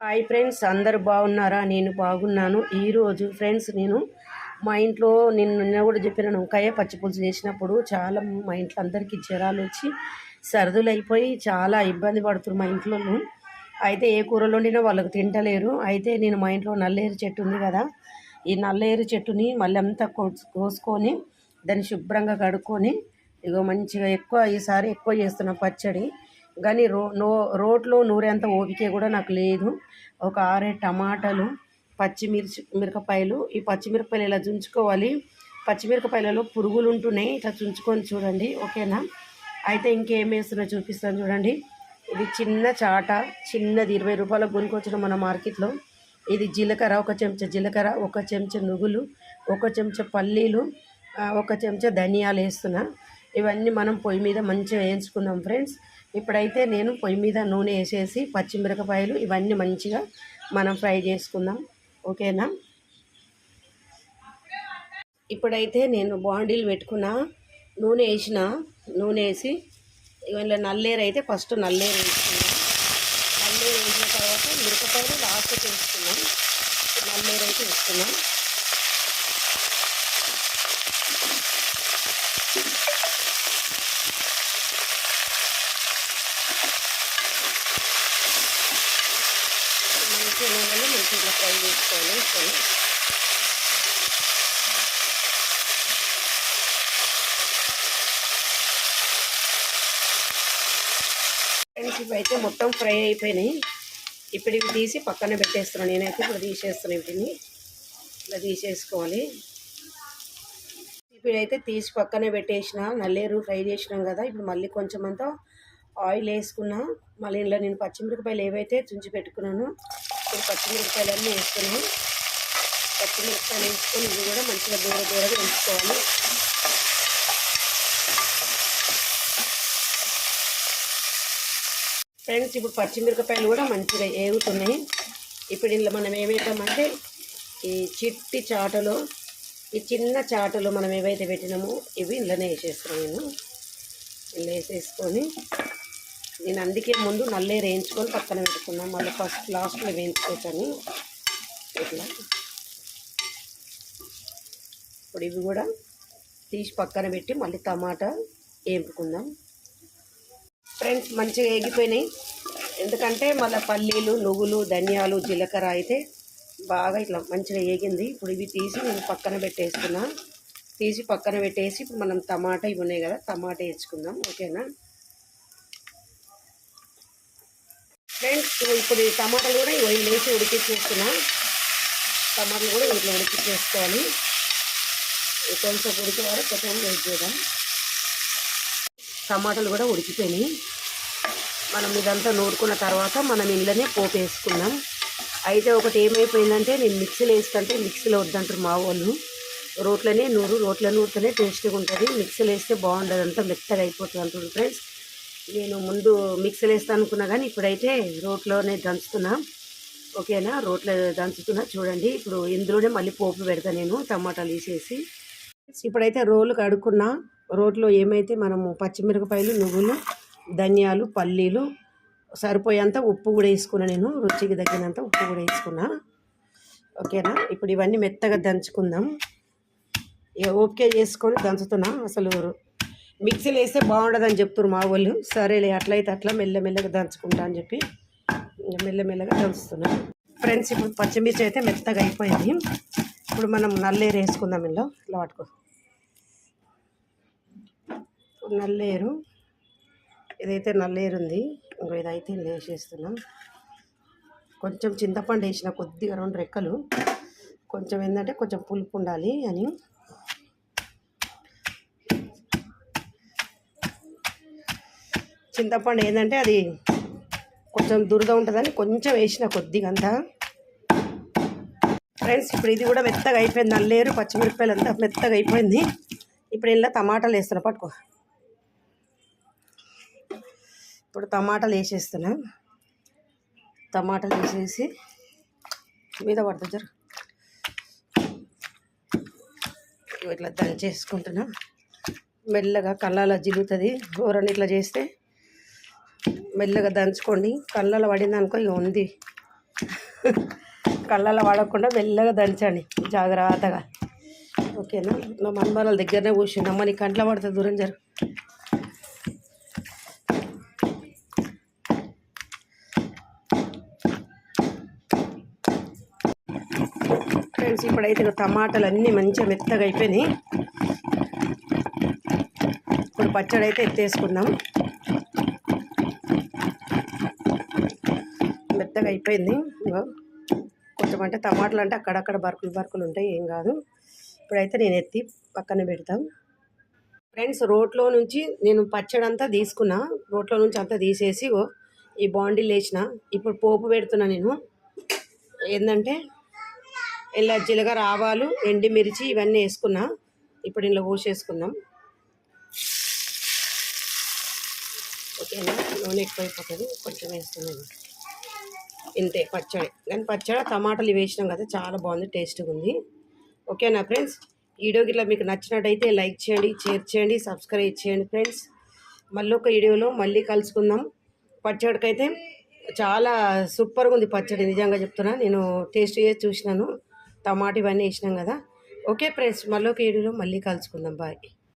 Hi friends అందరు బాగున్నారా? నేను బాగున్నాను. ఈరోజు ఫ్రెండ్స్ నేను మా ఇంట్లో నేను నిన్న కూడా చెప్పిన వంకాయ పచ్చిపులుసు చేసినప్పుడు చాలా మా ఇంట్లో అందరికీ జ్వరాలు వచ్చి సర్దులు అయిపోయి చాలా ఇబ్బంది పడుతున్నారు మా ఇంట్లో అయితే ఏ కూరలు వండినా వాళ్ళకి తింటలేరు. అయితే నేను మా ఇంట్లో నల్లేరు చెట్టు ఉంది కదా ఈ నల్లేరు చెట్టుని మళ్ళీ అంతా కోస్ కోసుకొని దాన్ని శుభ్రంగా కడుక్కొని ఇగో మంచిగా ఎక్కువ ఈసారి ఎక్కువ చేస్తున్నాం పచ్చడి. కానీ రో నో రోట్లో నూరేంత ఓపిక కూడా నాకు లేదు. ఒక ఆరే టమాటాలు పచ్చిమిర్చి మిరపకాయలు. ఈ పచ్చిమిరపకాయలు ఇలా చుంచుకోవాలి పచ్చిమిరపకాయలలో పురుగులు ఉంటున్నాయి ఇట్లా చుంచుకొని చూడండి. ఓకేనా? అయితే ఇంకేం వేస్తున్నా చూపిస్తాను చూడండి. ఇది చిన్న చాట చిన్నది. ఇరవై రూపాయలకు కొనుక్కొచ్చిన మన మార్కెట్లో. ఇది జీలకర్ర ఒక చెంచా జీలకర్ర ఒక చెంచా నువ్వులు ఒక చెంచా పల్లీలు ఒక చెంచా ధనియాలు వేస్తున్నా. ఇవన్నీ మనం పొయ్యి మీద మంచిగా వేయించుకుందాం ఫ్రెండ్స్. ఇప్పుడైతే నేను పొయ్యి మీద నూనె వేసేసి పచ్చిమిరపకాయలు ఇవన్నీ మంచిగా మనం ఫ్రై చేసుకుందాం. ఓకేనా? ఇప్పుడైతే నేను బాండీలు పెట్టుకున్న నూనె వేసిన నూనె వేసి ఇవన్నీ నల్లేరు అయితే ఫస్ట్ నల్లేరు వేసుకున్నాం నల్లేరు వేసిన తర్వాత మిరపకాయలు లాస్ట్ వేసుకున్నాం నల్లేరు అయితే వేసుకున్నాం మంచిగా నూనెలో మంచిగా ఫ్రై చేసుకోవాలి వేసుకొని ఫ్రెండ్స్ ఇవి అయితే మొత్తం ఫ్రై అయిపోయినాయి. ఇప్పుడు ఇవి తీసి పక్కన పెట్టేస్తున్నాను నేనైతే ఇప్పుడు తీసేస్తున్నాను వీటిని. ఇలా తీసేసుకోవాలి. ఇప్పుడైతే తీసి పక్కనే పెట్టేసిన నల్లేరు ఫ్రై చేసినాం కదా. ఇప్పుడు మళ్ళీ కొంచెం అంతా ఆయిల్ వేసుకున్నా. మళ్ళీ ఇంట్లో నేను పచ్చిమిరపకాయలు ఏవైతే తుంచి పెట్టుకున్నాను ఇప్పుడు పచ్చిమిరపకాయలు అన్నీ పచ్చిమిరపకాయలు వేసుకొని ఇవి కూడా మంచిగా దూర దూరగా వేసుకోవాలి ఫ్రెండ్స్ ఇప్పుడు పచ్చిమిరపకాయలు కూడా మంచిగా ఏగుతున్నాయి. ఇప్పుడు ఇందులో మనం ఏమేద్దామంటే ఈ చిట్టి చాటలో ఈ చిన్న చాటలో మనం ఏవైతే పెట్టినామో ఇవి ఇందులోనే వేసేస్తున్నాను నేను ఇందులో వేసేసుకొని నేను అందుకే ముందు నల్లే వేయించుకొని పక్కన పెట్టుకున్నాను. మళ్ళీ ఫస్ట్ లాస్ట్లో వేయించుకోవచ్చని ఇట్లా. ఇప్పుడు ఇవి కూడా తీసి పక్కన పెట్టి మళ్ళీ టమాటా వేపుకుందాం. ఫ్రెండ్స్ మంచిగా ఎగిపోయినాయి ఎందుకంటే మళ్ళీ పల్లీలు నువ్వులు ధనియాలు జీలకర్ర అయితే బాగా ఇట్లా మంచిగా ఏగింది ఇప్పుడు ఇవి తీసి నేను పక్కన పెట్టేసుకున్నా తీసి పక్కన పెట్టేసి ఇప్పుడు మనం టమాటా ఇవి ఉన్నాయి కదా టమాటా వేసుకుందాం ఓకేనా? ఫ్రెండ్స్ ఇప్పుడు ఈ టమాటాలు కూడా ఇవి వేసి ఉడికించేస్తున్నా. టమాటాలు కూడా ఇంట్లో ఉడికించేసుకోవాలి. కొంచెం ఉడికే వరకు కొంచెం వెయిట్ చేద్దాం. టమాటాలు కూడా ఉడికిపోయినాయి. మనం ఇదంతా నూరుకున్న తర్వాత మనం ఇంట్లోనే పోపు వేసుకుందాం. అయితే ఒకటి ఏమైపోయిందంటే నేను మిక్సీలో వేస్తుంటే మిక్సీలో వద్దంటారు మా వాళ్ళు. రోట్లనే నూరు రోట్లో నూరితేనే టేస్ట్గా ఉంటుంది. మిక్సీలో వేస్తే బాగుండదు అంతా మెత్తగా అయిపోతుంది అంటారు ఫ్రెండ్స్. నేను ముందు మిక్సీలో వేస్తాను అనుకున్నా కానీ ఇప్పుడైతే రోట్లోనే దంచుతున్నా. ఓకేనా? రోట్లో దంచుతున్నా. చూడండి ఇప్పుడు ఇందులోనే మళ్ళీ పోపు పెడతా నేను టమాటాలు వేసేసి. ఇప్పుడైతే రోలు కడుక్కున్నా. రోట్లో ఏమైతే మనము పచ్చిమిరపకాయలు నువ్వులు ధనియాలు పల్లీలు సరిపోయేంత ఉప్పు కూడా వేసుకున్నా నేను. రుచికి తగినంత ఉప్పు కూడా వేసుకున్నా. ఓకేనా? ఇప్పుడు ఇవన్నీ మెత్తగా దంచుకుందాం. ఇక ఓపిక చేసుకొని దంచుతున్నా. అసలు మిక్సీలో వేస్తే బాగుండదని చెప్తున్నారు మా వాళ్ళు. సరేలే అట్లయితే అట్లా మెల్లమెల్లగా దంచుకుంటా అని చెప్పి మెల్లమెల్లగా దంచుతున్నాను ఫ్రెండ్స్ ఇప్పుడు పచ్చిమిర్చి అయితే మెత్తగా అయిపోయింది. ఇప్పుడు మనం నల్లేరు వేసుకుందాం ఇందులో. ఇలా పట్టుకో. నల్లేరు ఇదైతే నల్లేరు ఉంది ఇంకో ఇదైతే వేసేస్తున్నాం. కొంచెం చింతపండు వేసిన కొద్దిగా రెండు రెక్కలు. కొంచెం ఏంటంటే కొంచెం పులుపు ఉండాలి అని. చింతపండు ఏంటంటే అది కొంచెం దురద ఉంటుందని కొంచెం వేసిన కొద్దిగా అంతా ఫ్రెండ్స్ ఇప్పుడు ఇది కూడా మెత్తగా అయిపోయింది. నల్లేరు పచ్చిమిరపకాయలు అంతా మెత్తగా అయిపోయింది. ఇప్పుడు ఇలా టమాటాలు వేస్తున్నా పట్టుకో. ఇప్పుడు టమాటాలు వేసేస్తున్నా. టమాటాలు వేసేసి మీద పడుతుంది జర. ఇట్లా దంచేసుకుంటున్నా. మెల్లగా కళ్ళాల జిలుగుతుంది. కూరని ఇట్లా చేస్తే మెల్లగా దంచుకోండి. కళ్ళలో పడిందనుకో ఇక ఉంది. కళ్ళలో పడకుండా మెల్లగా దంచండి. జాగ్రత్తగా. ఓకేనా? మా మనమరాల దగ్గరనే కూర్చుంది. అమ్మ నీ కంట్లో పడుతుంది దూరం జరు. ఫ్రెండ్స్ ఇప్పుడైతే ఇక టమాటాలు అన్నీ మంచిగా మెత్తగా అయిపోయినాయి. ఇప్పుడు పచ్చడి అయితే ఎత్తేసుకుందాం. మెత్తగా అయిపోయింది. కొంచెం అంటే టమాటాలు అంటే అక్కడక్కడ బరుకులు బరుకులు ఉంటాయి ఏం కాదు. ఇప్పుడైతే నేను ఎత్తి పక్కన పెడతాం. ఫ్రెండ్స్ రోట్లో నుంచి నేను పచ్చడి అంతా తీసుకున్నా. రోట్లో నుంచి అంతా తీసేసి ఈ బాండీలు వేసిన. ఇప్పుడు పోపు పెడుతున్నా నేను. ఏంటంటే ఇలా జీలకర్ర ఆవాలు ఎండిమిర్చి ఇవన్నీ వేసుకున్నా. ఇప్పుడు ఇంట్లో పోసేసుకుందాం. ఓకేనా? నూనె ఎక్కువైపోతుంది. కొంచెం వేస్తున్నాను ఇంతే పచ్చడి. కానీ పచ్చడి టమాటాలు ఇవి వేసినాం కదా చాలా బాగుంది టేస్ట్గా ఉంది. ఓకేనా ఫ్రెండ్స్? వీడియో గిట్లా మీకు నచ్చినట్టయితే లైక్ చేయండి షేర్ చేయండి సబ్స్క్రైబ్ చేయండి ఫ్రెండ్స్. మళ్ళీ ఒక వీడియోలో మళ్ళీ కలుసుకుందాం. పచ్చడికైతే చాలా సూపర్గా ఉంది పచ్చడి నిజంగా చెప్తున్నా. నేను టేస్ట్ చేసి చూసినాను. టమాటా ఇవన్నీ వేసినాం కదా. ఓకే ఫ్రెండ్స్ మళ్ళీ ఒక వీడియోలో మళ్ళీ కలుసుకుందాం. బాయ్.